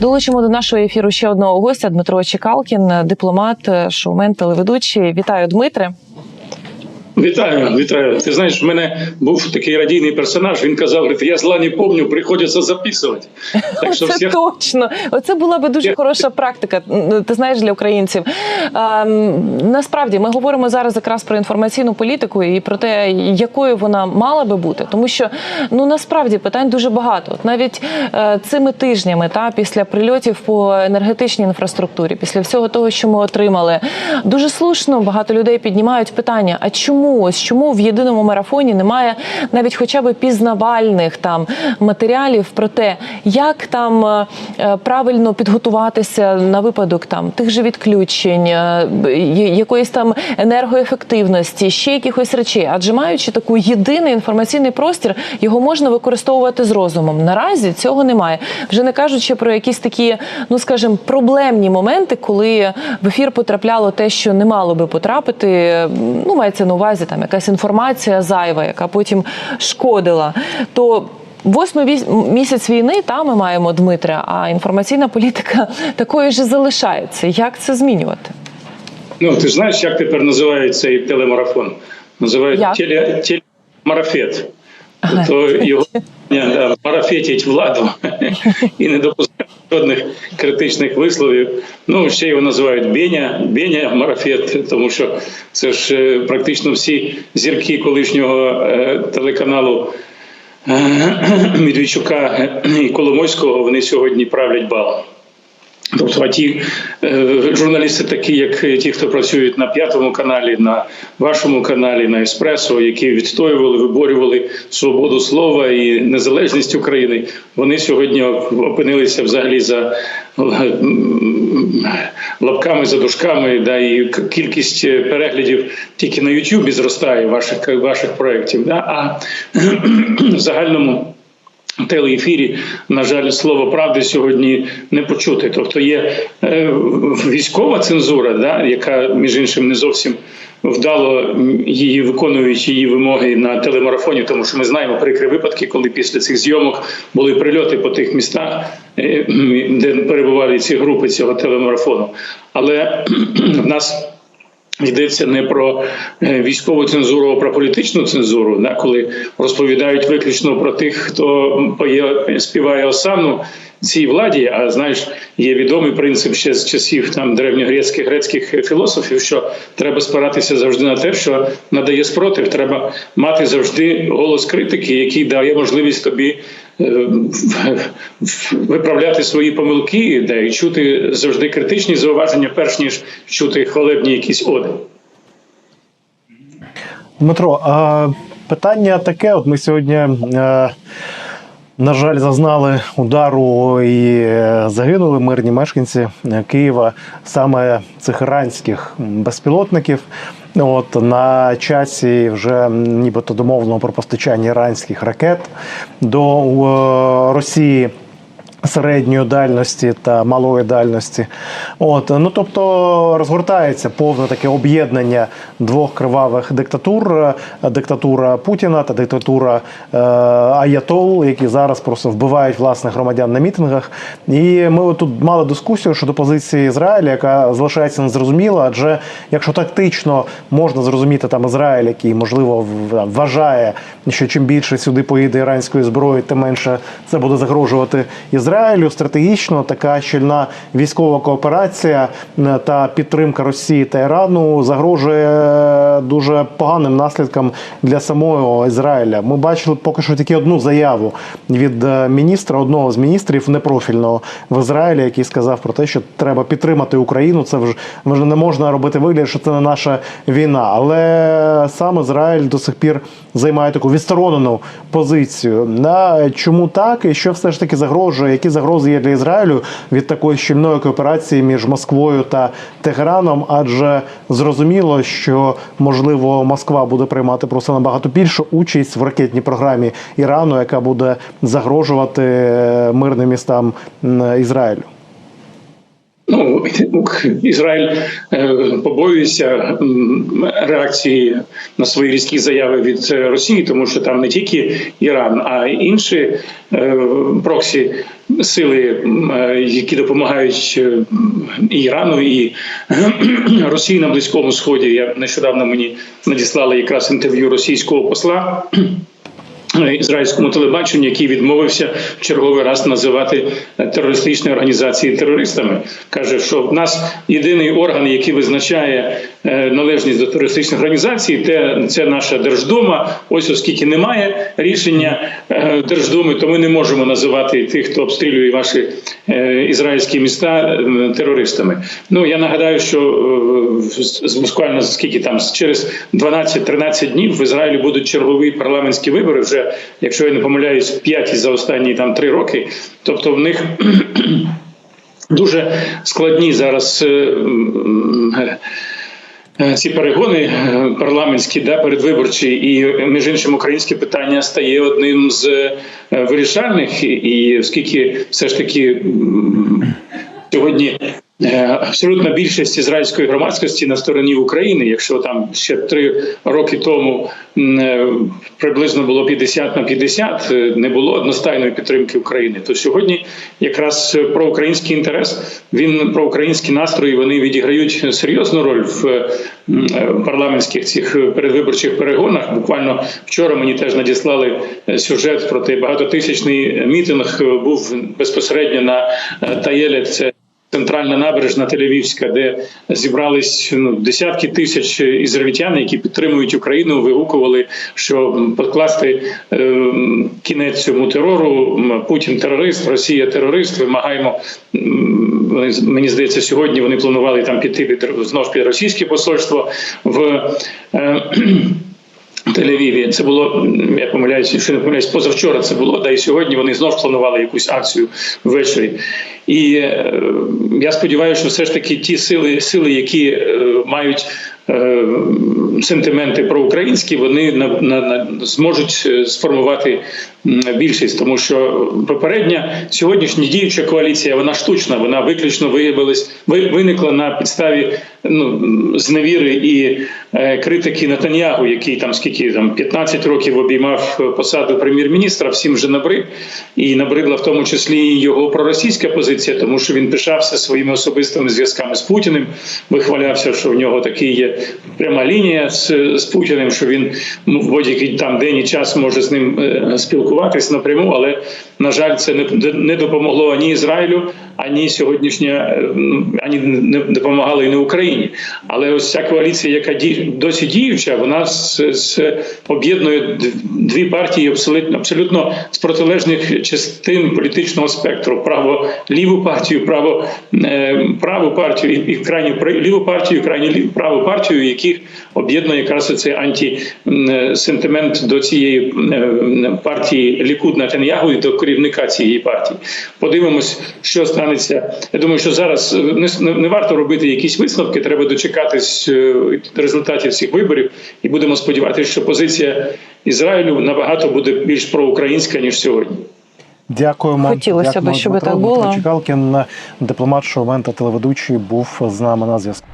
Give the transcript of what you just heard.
Долучимо до нашого ефіру ще одного гостя Дмитро Чекалкін, дипломат, шоумен, телеведучий. Вітаю, Дмитре. Вітаю, вітаю. Ти знаєш, в мене був такий радійний персонаж. Він казав: говорить, я зла не помню, приходиться записувати. Так що Це всіх точно. Оце була би дуже хороша практика. Ти знаєш для українців. Ем, насправді ми говоримо зараз якраз про інформаційну політику і про те, якою вона мала би бути, тому що ну насправді питань дуже багато. От навіть е, цими тижнями, та після прильотів по енергетичній інфраструктурі, після всього того, що ми отримали, дуже слушно багато людей піднімають питання: а чому ось чому в єдиному марафоні немає навіть хоча б пізнавальних там матеріалів про те, як там е, е, правильно підготуватися на випадок там тих же відключень, е, якоїсь там енергоефективності, ще якихось речей. Адже маючи таку єдиний інформаційний простір, його можна використовувати з розумом. Наразі цього немає. Вже не кажучи про якісь такі, ну скажімо, проблемні моменти, коли в ефір потрапляло те, що не мало би потрапити. Ну, мається на увазі там якась інформація зайва, яка потім шкодила. То Восьмий місяць війни та ми маємо Дмитра, а інформаційна політика такою ж залишається. Як це змінювати? ну ти ж знаєш, як тепер називають цей телемарафон? Називають теле, телемарафет. То його да, марафетять владу і не допускають жодних критичних висловів. Ну ще його називають Беня, Беня марафет, тому що це ж е, практично всі зірки колишнього е, телеканалу. е, Медведчука і Коломойського вони сьогодні правлять балом. Тобто, а ті е, журналісти, такі як ті, хто працюють на п'ятому каналі, на вашому каналі, на Еспресо, які відстоювали, виборювали свободу слова і незалежність України, вони сьогодні опинилися взагалі за лапками, за дужками, да, і кількість е, переглядів тільки на Ютубі зростає ваших ваших проєктів. Да, а в загальному телеефірі, на жаль, слово правди сьогодні не почути. Тобто є е, військова цензура, да, яка між іншим не зовсім вдало її виконують її вимоги на телемарафоні, тому що ми знаємо прикрі випадки, коли після цих зйомок були прильоти по тих містах, е, де перебували ці групи цього телемарафону. Але в нас. Йдеться не про е, військову цензуру, а про політичну цензуру, да, коли розповідають виключно про тих, хто співає осанну цій владі. А знаєш, є відомий принцип ще з часів там древньогрецьких грецьких філософів, що треба спиратися завжди на те, що надає спротив. Треба мати завжди голос критики, який дає можливість тобі. е, Виправляти свої помилки, да, і чути завжди критичні зауваження, перш ніж чути хвалебні якісь оди. Дмитро, а питання таке: от ми сьогодні, е, на жаль, зазнали удару і е, загинули мирні мешканці е, Києва, саме цих іранських безпілотників. От на часі вже нібито домовлено про постачання іранських ракет до е, Росії середньої дальності та малої дальності. От ну тобто розгортається повне таке об'єднання двох кривавих диктатур: е, диктатура Путіна та диктатура е, Аятол, які зараз просто вбивають власних громадян на мітингах. І ми тут мали дискусію щодо позиції Ізраїля, яка залишається незрозуміла, адже якщо тактично можна зрозуміти там Ізраїль, який можливо вважає, що чим більше сюди поїде іранської зброї, тим менше це буде загрожувати Ізраїлю. Стратегічно така щільна військова кооперація е, та підтримка Росії та Ірану загрожує е, дуже поганим наслідкам для самого Ізраїля. Ми бачили поки що тільки одну заяву від е, міністра, одного з міністрів непрофільного в Ізраїлі, який сказав про те, що треба підтримати Україну. Це вже вже не можна робити вигляд, що це не наша війна. Але сам Ізраїль до сих пір займає таку відсторонену позицію. На чому так і що все ж таки загрожує? Які загрози є для Ізраїлю від такої щільної кооперації між Москвою та Тегераном? Адже зрозуміло, що можливо Москва буде приймати просто набагато більшу участь в ракетній програмі Ірану, яка буде загрожувати е, мирним містам Ізраїлю. Ну, Ізраїль е, побоюється реакції на свої різкі заяви від Росії, тому що там не тільки Іран, а й інші е, проксі сили, е, які допомагають і Ірану і Росії на Близькому Сході. Я нещодавно мені надіслали якраз інтерв'ю російського посла. Ізраїльському телебаченню, який відмовився в черговий раз називати терористичні організації терористами, каже, що в нас єдиний орган, який визначає е, належність до терористичних організацій, те це наша Держдума. Ось оскільки немає рішення е, Держдуми, то ми не можемо називати тих, хто обстрілює ваші е, ізраїльські міста е, терористами. Ну я нагадаю, що е, з- буквально скільки там через 12-13 днів в Ізраїлі будуть чергові парламентські вибори. Вже якщо я не помиляюсь, п'яті за останні там три роки. Тобто в них дуже складні зараз. е, е, е, Ці перегони парламентські, да, передвиборчі, і між іншим українське питання стає одним з вирішальних, і- оскільки все ж таки сьогодні абсолютна більшість ізраїльської громадськості на стороні України, якщо там ще три роки тому е, приблизно було 50 на 50, е, не було одностайної підтримки України, то сьогодні якраз е, проукраїнський інтерес, він проукраїнські настрої, вони відіграють серйозну роль в е, е, парламентських цих е, передвиборчих перегонах. Буквально вчора мені теж надіслали е, сюжет про той багатотисячний мітинг е, був безпосередньо на е, Таєлі. Це Центральна набережна Тель-Авівська, де зібрались ну, десятки тисяч ізраїльтян, які підтримують Україну, вигукували, що покласти е, кінець цьому терору. Путін терорист, Росія терорист. Вимагаємо мені здається, сьогодні вони планували там піти під знову ж під російське посольство в. Е, Тель-Авіві. Це було, я помиляюсь, якщо не помиляюсь, позавчора це було, да і сьогодні вони знов планували якусь акцію ввечері. І е, я сподіваюся, що все ж таки ті сили, сили які е, мають е, сентименти проукраїнські, вони на, на, на зможуть е, сформувати більшість, тому що попередня сьогоднішня діюча коаліція вона штучна, вона виключно виявилась ви- виникла на підставі ну зневіри і е, критики Натаньягу, який там скільки там 15 років обіймав посаду прем'єр-міністра, всім вже набрид, і набридла в тому числі його проросійська позиція, тому що він пишався своїми особистими зв'язками з Путіним, вихвалявся, що в нього такий є пряма лінія з, з Путіним, що він ну, в будь-який там день і час може з ним е, спілкуватись напряму, але на жаль, це не, не допомогло ані Ізраїлю, ані сьогоднішня е, ані не допомагало і не Україні. Але ось ця коаліція, яка ді, досі діюча, вона з, з об'єднує дві партії абсолютно абсолютно з протилежних частин політичного спектру: право ліву партію, право е, праву партію і, крайню ліву партію, крайню праву партію, яких об'єднує якраз цей антисентимент до цієї е, партії Лікуд Натаньягу і до керівника цієї партії. Подивимось, що станеться. Я думаю, що зараз е, не, не, не варто робити якісь висновки. Треба дочекатись е, результатів цих виборів, і будемо сподіватися, що позиція Ізраїлю набагато буде більш проукраїнська ніж сьогодні. Дякуємо. Хотілося б, Дякуємо, щоб Дмитро. так Дмитро було. Чекалкін, дипломат, шоумен та телеведучий, був з нами на зв'язку.